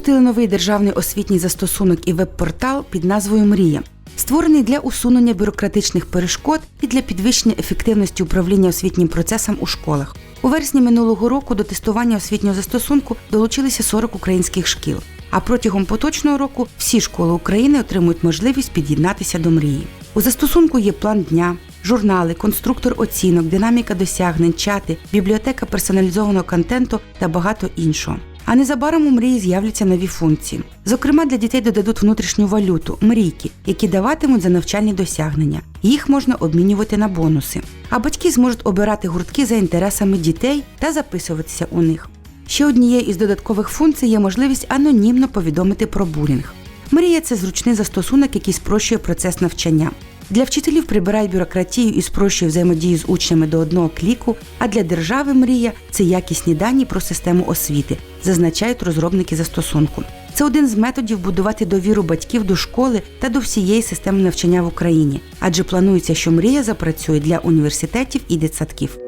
Запустили новий державний освітній застосунок і веб-портал під назвою Мрія, створений для усунення бюрократичних перешкод і для підвищення ефективності управління освітнім процесом у школах. У вересні минулого року до тестування освітнього застосунку долучилися 40 українських шкіл. А протягом поточного року всі школи України отримують можливість під'єднатися до мрії. У застосунку є план дня, журнали, конструктор оцінок, динаміка досягнень, чати, бібліотека персоналізованого контенту та багато іншого. А незабаром у мрії з'являться нові функції. Зокрема, для дітей додадуть внутрішню валюту мрійки, які даватимуть за навчальні досягнення. Їх можна обмінювати на бонуси. А батьки зможуть обирати гуртки за інтересами дітей та записуватися у них. Ще однією із додаткових функцій є можливість анонімно повідомити про булінг. Мрія це зручний застосунок, який спрощує процес навчання. Для вчителів прибирає бюрократію і спрощує взаємодію з учнями до одного кліку, а для держави мрія це якісні дані про систему освіти, зазначають розробники застосунку. Це один з методів будувати довіру батьків до школи та до всієї системи навчання в Україні, адже планується, що мрія запрацює для університетів і дитсадків.